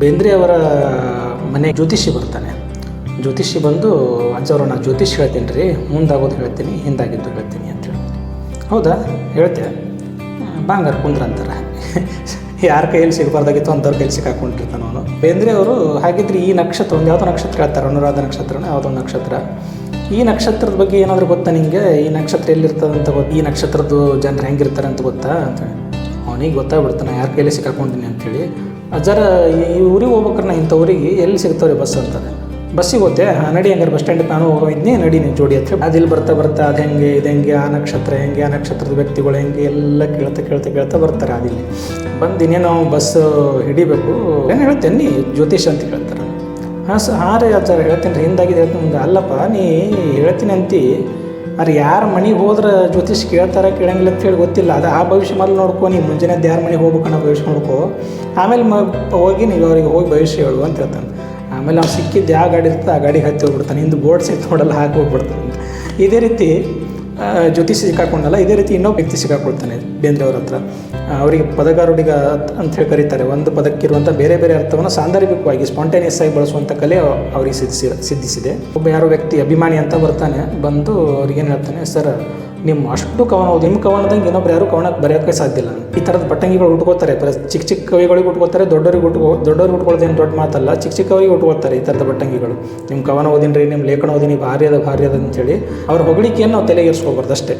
ಬೇಂದ್ರೆ ಅವರ ಮನೆ ಜ್ಯೋತಿಷಿ ಬರ್ತಾನೆ. ಜ್ಯೋತಿಷಿ ಬಂದು ಅಜ್ಜವ್ರ ನಾನು ಜ್ಯೋತಿಷ್ ಹೇಳ್ತೀನಿ ರೀ ಮುಂದಾಗೋದು ಹೇಳ್ತೀನಿ, ಹಿಂದಾಗಿದ್ದು ಹೇಳ್ತೀನಿ. ಹೌದಾ? ಹೇಳ್ತೆ. ಬಾಂಗಾರ ಕುಂದ್ರ ಅಂತಾರೆ. ಯಾರ ಕೈಯಲ್ಲಿ ಸಿಗಬಾರ್ದಾಗಿತ್ತು ಅಂಥವ್ರ ಕೈಯಲ್ಲಿ ಸಿಕ್ಕಾಕೊಂಡಿರ್ತಾನೆ ಅವನು. ಬೇಂದ್ರೆ ಅವರು ಹಾಗಿದ್ರೆ ಈ ನಕ್ಷತ್ರ, ಒಂದು ಯಾವುದೋ ನಕ್ಷತ್ರ ಹೇಳ್ತಾರೆ, ಅನುರಾಧ ನಕ್ಷತ್ರನ, ಯಾವುದೋ ನಕ್ಷತ್ರ. ಈ ನಕ್ಷತ್ರದ ಬಗ್ಗೆ ಏನಾದರೂ ಗೊತ್ತಾ ನಿಂಗೆ? ಈ ನಕ್ಷತ್ರ ಎಲ್ಲಿರ್ತದೆ ಅಂತ ಗೊತ್ತು? ಈ ನಕ್ಷತ್ರದ್ದು ಜನರು ಹೆಂಗಿರ್ತಾರೆ ಅಂತ ಗೊತ್ತಾ? ಅಂತ ಅವನಿಗೆ ಗೊತ್ತಾಗ್ಬಿಡ್ತಾನೆ ಯಾರ ಕೈಯಲ್ಲಿ ಸಿಕ್ಕಾಕೊಂಡಿನಿ ಅಂತೇಳಿ ಜರ ಈ ಊರಿಗೆ ಹೋಗ್ಬೇಕಾರೆ ಇಂಥ ಊರಿಗೆ ಎಲ್ಲಿ ಸಿಗ್ತಾವ್ರಿ ಬಸ್ ಅಂತಾರೆ? ಬಸ್ಸಿಗೆ "ಹಾ, ನಡಿ ಹಂಗಾರೆ ಬಸ್ ಸ್ಟ್ಯಾಂಡಿಗೆ ನಾನು ಹೋಗಿದ್ನಿ ನಡಿ ನೀನು ಜೋಡಿ ಹತ್ರ. ಅದಿಲ್ಲಿ ಬರ್ತಾ ಬರ್ತಾ ಅದು ಹೆಂಗೆ ಇದು ಹೆಂಗೆ ಆ ನಕ್ಷತ್ರ ಹೆಂಗೆ ಆ ನಕ್ಷತ್ರದ ವ್ಯಕ್ತಿಗಳು ಹೆಂಗೆ ಎಲ್ಲ ಕೇಳ್ತಾ ಕೇಳ್ತಾ ಕೇಳ್ತಾ ಬರ್ತಾರೆ ಅದಿಲ್ಲಿ ಬಂದು ಇನ್ನೇನು ಬಸ್ ಹಿಡಿಬೇಕು. ಏನು ಹೇಳ್ತೇನೆ ನೀ ಜ್ಯೋತಿಷ್ ಅಂತ ಹೇಳ್ತಾರೆ. ಹಾಂ ಸರ್ ಹಾಂ ರೀ ಆಚಾರ ಹೇಳ್ತೀನಿ ರೀ ಹಿಂದಾಗಿದೆ ಹೇಳ್ತೀನಿ ಅಲ್ಲಪ್ಪ ನೀ ಹೇಳ್ತೀನಿ ಅಂತಿ. ಅರೆ ಯಾರ ಮನೆಗೆ ಹೋದ್ರೆ ಜ್ಯೋತಿಷ್ ಕೇಳ್ತಾರೆ ಕೇಳಂಗಿಲ್ಲ ಅಂತ ಹೇಳಿ ಗೊತ್ತಿಲ್ಲ. ಅದು ಆ ಭವಿಷ್ಯ ಮೊದಲು ನೋಡ್ಕೊ ನೀ ಮುಂಜಾನೆ ಯಾರ ಮನೆಗೆ ಹೋಗ್ಬೇಕು ಅನ್ನೋ ಭವಿಷ್ಯ ನೋಡ್ಕೊ. ಆಮೇಲೆ ಮ ಹೋಗಿ ನೀವು ಅವ್ರಿಗೆ ಹೋಗಿ ಭವಿಷ್ಯ ಹೇಳು ಅಂತ ಹೇಳ್ತಾನೆ. ಆಮೇಲೆ ನಾವು ಸಿಕ್ಕಿದ್ದು ಯಾವ ಗಾಡಿ ಇರ್ತದೆ ಆ ಗಾಡಿಗೆ ಹತ್ತಿ ಹೋಗ್ಬಿಡ್ತಾನೆ. ಹಿಂದೆ ಬೋರ್ಡ್ ಸಹಿತ ನೋಡಲ್ಲ, ಹಾಕಿ ಹೋಗ್ಬಿಡ್ತಾನೆ ಇದೇ ರೀತಿ ಜ್ಯೋತಿಷಿ ಸಿಕ್ಕಾಕೊಂಡಲ್ಲ, ಇದೇ ರೀತಿ ಇನ್ನೊಬ್ಬ ವ್ಯಕ್ತಿ ಸಿಕ್ಕಾಕೊಳ್ತಾನೆ, ಬೇಂದ್ರೆ ಅವ್ರ ಹತ್ರ. ಅವರಿಗೆ ಪದಗಾರುಡಿಗ ಅಂತ ಹೇಳಿ ಕರೀತಾರೆ. ಒಂದು ಪದಕ್ಕಿರುವಂಥ ಬೇರೆ ಬೇರೆ ಅರ್ಥವನ್ನು ಸಾಂದರ್ಭಿಕವಾಗಿ ಸ್ಪಾಂಟೇನಿಯಸ್ ಆಗಿ ಬಳಸುವಂಥ ಕಲೆ ಅವರಿಗೆ ಸಿದ್ಧಿಸಿ ಸಿದ್ಧಿಸಿದೆ. ಒಬ್ಬ ಯಾರೋ ವ್ಯಕ್ತಿ ಅಭಿಮಾನಿ ಅಂತ ಬರ್ತಾನೆ, ಬಂದು ಅವ್ರಿಗೇನು ಹೇಳ್ತಾನೆ, ಸರ್ ನಿಮ್ಮ ಅಷ್ಟು ಕವನ ಹೌದು, ನಿಮ್ಮ ಕವನದಂಗೆ ಇನ್ನೊಬ್ರು ಯಾರು ಕವನಕ್ಕೆ ಬರೆಯೋಕ್ಕೆ ಸಾಧ್ಯ ಇಲ್ಲ. ಈ ಥರದ ಪಟ್ಟಂಗಿಗಳು ಉಟ್ಕೋತಾರೆ. ಚಿಕ್ಕ ಚಿಕ್ಕ ಕವಿಗಳಿಗೆ ಉಟ್ಕೋತಾರೆ, ದೊಡ್ಡವ್ರಿಗೆ ಉಟ್ಕೋ, ದೊಡ್ಡವ್ರಿಗೆ ಉಟ್ಕೊಳ್ಳೋದೇನು ದೊಡ್ಡ ಮಾತಲ್ಲ, ಚಿಕ್ಕ ಚಿಕ್ಕವರಿಗೆ ಉಟ್ಕೋತಾರೆ ಈ ಥರದ ಪಟ್ಟಂಗಿಗಳು. ನಿಮ್ಮ ಕವನ ಓದಿನ್ರಿ, ನಿಮ್ಮ ಲೇಖನ ಓದಿನಿ ಭಾರಿ ಅದ ಭಾರಿ ಅದ ಅಂತೇಳಿ ಅವ್ರ ಹೊಗಳಿಕೆಯನ್ನು ನಾವು ತಲೆಗೇರಿಸ್ಕೋಬಾರ್ದು ಅಷ್ಟೇ.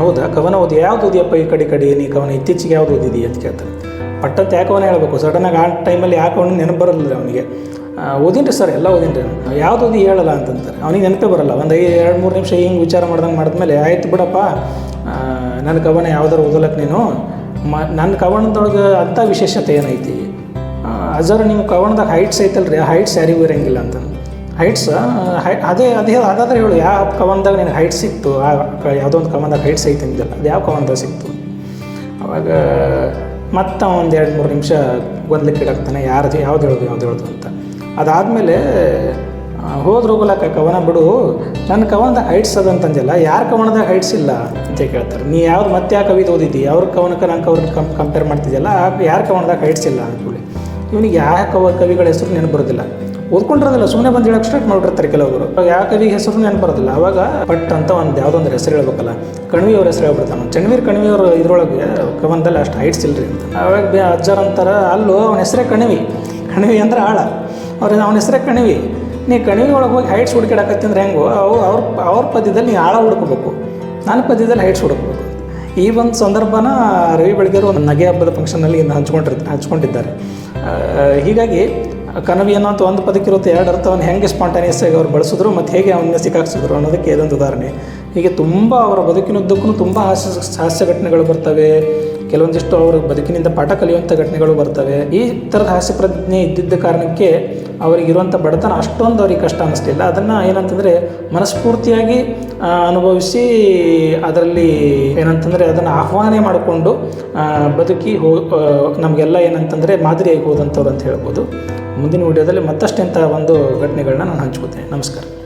ಹೌದಾ? ಕವನ ಓದಿ ಯಾವ್ದು ಓದಿಯಪ್ಪ ಈ ಕಡೆ ಕಡೆ, ನೀ ಕವನ ಇತ್ತೀಚೆಗೆ ಯಾವ್ದು ಓದಿದಿ ಅಂತ ಕೇಳ್ತಾರೆ. ಪಟ್ಟಂತ ಯಾಕೆ ಕವನ ಹೇಳಬೇಕು? ಸಡನ್ನಾಗಿ ಆ ಟೈಮಲ್ಲಿ ಯಾಕೆ ಅವನು ನೆನಪು ಬರಲಿಲ್ಲ ಅವನಿಗೆ? ಓದಿನ್ರಿ ಸರ್, ಎಲ್ಲ ಓದಿನ್ರಿ. ಯಾವ್ದು ಓದಿ ಹೇಳಲ್ಲ ಅಂತಂತಾರೆ. ಅವನಿಗೆ ನೆನಪೇ ಬರಲ್ಲ. ಒಂದು ಐದು ಎರಡು, ಮೂರು ನಿಮಿಷ ಹಿಂಗೆ ವಿಚಾರ ಮಾಡ್ದಂಗೆ ಮಾಡಿದ್ಮೇಲೆ, ಆಯ್ತು ಬಿಡಪ್ಪ ನನ್ನ ಕವನ ಯಾವ್ದಾರು ಓದಲಕ್ಕೆ ನೀನು? ಮ ನನ್ನ ಕವನದೊಳಗೆ ಅಂಥ ವಿಶೇಷತೆ ಏನೈತಿ? ಅದರ ಅಜರ ನಿಮ್ಮ ಕವನದಾಗ ಹೈಟ್ಸ್ ಐತಲ್ರಿ, ಆ ಹೈಟ್ಸ್ ಯಾರಿಗೂ ಇರೋಂಗಿಲ್ಲ ಅಂತ. ಹೈಟ್ಸ್ ಹೈ, ಅದೇ ಅದೇ, ಅದಾದ್ರೆ ಹೇಳು, ಯಾವ ಕವನದಾಗ ನಿನಗೆ ಹೈಟ್ ಸಿಕ್ತು? ಆ ಯಾವುದೋ ಒಂದು ಕವನದಾಗ ಹೈಟ್ಸ್ ಐತೆ ಅಂದಿಲ್ಲ. ಅದು ಯಾವ ಕವನದಾಗ ಸಿಕ್ತು? ಅವಾಗ ಮತ್ತೆ ಒಂದು ಎರಡು, ಮೂರು ನಿಮಿಷ ಗೊಂದಲಕ್ಕೆ ಇಡಾಕ್ತಾನೆ, ಯಾರ್ದು, ಯಾವ್ದು ಹೇಳೋದು ಯಾವ್ದು ಹೇಳೋದು ಅಂತ. ಅದಾದಮೇಲೆ ಹೋದ್ರೆ ಹೋಗಲಕ್ಕ ಕವನ ಬಿಡು, ನನ್ನ ಕವನದಾಗ ಹೈಟ್ಸ್ ಅದಂತಂದಿಲ್ಲ ಯಾರ ಕವನದಾಗ ಹೈಟ್ಸ್ ಇಲ್ಲ? ಅಂತ ಕೇಳ್ತಾರೆ. ನೀ ಯಾವ್ದು ಮತ್ತೆ ಯಾವ ಕವಿತೆ ಓದಿದ್ದಿ? ಅವ್ರ ಕವನಕ್ಕೆ ನನ್ನ ಕವನ ಕಂ ಕಂಪೇರ್ ಮಾಡ್ತಿದ್ಯಲ್ಲ ಯಾರ ಕವನದಾಗ ಹೈಟ್ಸ್ ಇಲ್ಲ? ಅಂದ್ಕೊಳ್ಳಿ ಇವನಿಗೆ ಯಾವ ಕವ, ಕವಿಗಳ ಹೆಸರು ನೆನಪು ಬರೋದಿಲ್ಲ. ಓದ್ಕೊಂಡಿರೋದಿಲ್ಲ ಸುಮ್ಮನೆ ಬಂದು ಹೇಳಕ್ಕೆ ಸ್ಟಾರ್ಟ್ ಮಾಡಿರ್ತಾರೆ ಕೆಲವರು. ಯಾವ ಕವಿ ಹೆಸರು ನೆನಪು ಬರೋದಿಲ್ಲ. ಅವಾಗ ಪಟ್ ಅಂತ ಒಂದು ಯಾವುದೋ ಒಂದು ಹೆಸರು ಹೇಳ್ಬೇಕಲ್ಲ, ಕಣ್ವಿಯವ್ರ ಹೆಸರು ಹೇಳ್ಬಿಡ್ತಾನೆ ಚಣ್ವೀರ್ ಕಣ್ವಿಯವ್ರ ಇದ್ರೊಳಗೆ ಕವನದಲ್ಲಿ ಅಷ್ಟು ಹೈಟ್ಸ್ ಇಲ್ರಿ ಅಂತ. ಅವಾಗ ಬೇ ಅಂತಾರೆ ಅಲ್ಲೋ, ಅವನ ಹೆಸರೇ ಕಣಿವಿ. ಕಣಿವಿ ಅಂದ್ರೆ ಆಳ. ಅವ್ರಿಗೆ ಅವನ ಹೆಸರೇ ಕಣಿವಿ. ನೀ ಕಣಿವಿ ಒಳಗೆ ಹೋಗಿ ಹೈಟ್ಸ್ ಹುಡುಕಾಡಕತ್ತಿ ಅಂದ್ರೆ ಹೆಂಗೋ, ಅವು ಅವ್ರ ಅವ್ರ ಪದ್ಯದಲ್ಲಿ ನೀ ಆಳ ಹುಡುಕಬೇಕು. ನನ್ನ ಪದ್ಯದಲ್ಲಿ ಹೈಟ್ಸ್ ಹುಡುಕಬೇಕು. ಈ ಒಂದು ಸಂದರ್ಭನ ರವಿ ಬೆಳಗೆರು ಒಂದು ನಗೆ ಹಬ್ಬದ ಫಂಕ್ಷನಲ್ಲಿ ಇನ್ನು ಹಂಚ್ಕೊಂಡಿರ್, ಹಂಚ್ಕೊಂಡಿದ್ದಾರೆ. ಹೀಗಾಗಿ ಕನವಿ ಅನ್ನೋಂಥ ಒಂದು ಪದಕ್ಕಿರುತ್ತೆ ಎರಡು ಅರ್ಥವನ್ನು ಹೆಂಗೆ ಸ್ಪಾಂಟೇನಿಯಸ್ ಆಗಿ ಅವ್ರು ಬಳಸಿದ್ರು ಮತ್ತು ಹೇಗೆ ಅವನ್ನ ಸಿಕ್ಕಾಕ್ಸಿದ್ರು ಅನ್ನೋದಕ್ಕೆ ಇದೊಂದು ಉದಾಹರಣೆ. ಹೀಗೆ ತುಂಬ ಅವರ ಬದುಕಿನುದ್ದಕ್ಕೂ ತುಂಬ ಹಾಸ್ಯ ಹಾಸ್ಯ ಘಟನೆಗಳು ಬರ್ತವೆ. ಕೆಲವೊಂದಿಷ್ಟು ಅವರು ಬದುಕಿನಿಂದ ಪಾಠ ಕಲಿಯುವಂಥ ಘಟನೆಗಳು ಬರ್ತವೆ. ಈ ಥರದ ಹಾಸ್ಯ ಪ್ರಜ್ಞೆ ಇದ್ದಿದ್ದ ಕಾರಣಕ್ಕೆ ಅವರಿಗಿರುವಂಥ ಬಡತನ ಅಷ್ಟೊಂದು ಅವ್ರಿಗೆ ಕಷ್ಟ ಅನ್ನಿಸ್ತಿಲ್ಲ ಅದನ್ನು ಏನಂತಂದರೆ ಮನಸ್ಫೂರ್ತಿಯಾಗಿ ಅನುಭವಿಸಿ ಅದರಲ್ಲಿ ಏನಂತಂದರೆ ಅದನ್ನು ಆಹ್ವಾನ ಮಾಡಿಕೊಂಡು ಬದುಕಿ ಹೋ ನಮಗೆಲ್ಲ ಏನಂತಂದರೆ ಮಾದರಿಯಾಗಿ ಹೋದಂಥವ್ರು ಅಂತ ಹೇಳ್ಬೋದು. ಮುಂದಿನ ವಿಡಿಯೋದಲ್ಲಿ ಮತ್ತಷ್ಟು ಇಂಥ ಒಂದು ಘಟನೆಗಳನ್ನ ನಾನು ಹಂಚ್ಕೋತೇನೆ. ನಮಸ್ಕಾರ.